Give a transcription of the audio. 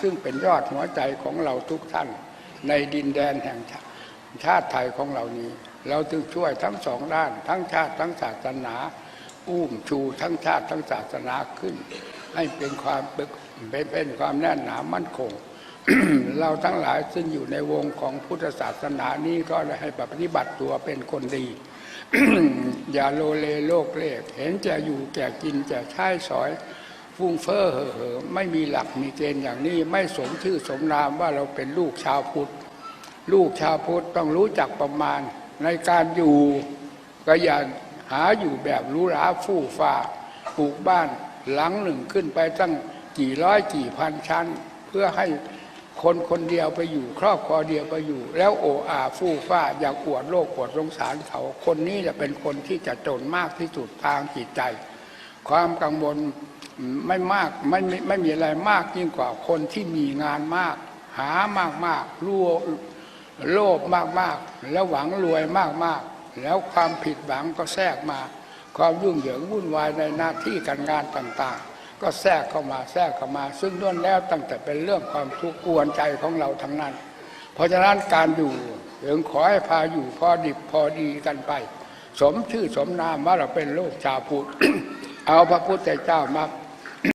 ซึ่งเป็นยอดหัวใจของเราทุกท่าน ในดินแดนแห่งชาติไทยของเรานี้ เราจึงช่วยทั้งสองด้าน ทั้งชาติทั้งศาสนา อุ้มชูทั้งชาติทั้งศาสนาขึ้น ให้เป็นความเป็นเป็นความแน่นหนามั่นคงเราทั้งหลายซึ่งอยู่ในวงของพุทธศาสนานี้ก็ได้ให้ปฏิบัติตัวเป็นคนดี อย่าโลเลโลกเลกเห็นจะอยู่แก่กินจะใช้สอย ฟุ้งเฟ้อเห่อเหอไม่มีหลักมีเกณฑ์อย่างนี้ ไม่สมชื่อสมนามว่าเราเป็นลูกชาวพุทธ ลูกชาวพุทธต้องรู้จักประมาณในการอยู่ก็อย่าหาอยู่แบบรู้ราฟู่ฟ้าปลูกบ้านหลังหนึ่งขึ้นไปตั้งกี่ร้อยกี่พันชั้น เพื่อให้คนคนเดียวไปอยู่ครอบครัวเดียวไปอยู่ แล้วโออาฟู่ฟ้าอยากอวดโลกอวดสงสารเขา คนนี้จะเป็นคนที่จะจนมากที่สุดทางจิตใจ ความกังวลไม่มากไม่ไม่ไม่มีอะไรมากยิ่งกว่าคนที่มีงานมาก หามากมากรู้โลภมากๆแล้วหวังรวยมากๆแล้วความผิดหวังก็แทรกมา ความยุ่งเหยิงวุ่นวายในหน้าที่การงานต่างๆ ก็แทรกเข้ามาแทรกเข้ามา ซึ่งล้วนแล้วตั้งแต่เป็นเรื่องความทุกข์กวนใจของเราทั้งนั้น เพราะฉะนั้นการอยู่ถึงขอให้พาอยู่พอดิบพอดีกันไป สมชื่อสมนามว่าเราเป็นโลกชาวพุทธ เอาพระพุทธเจ้ามา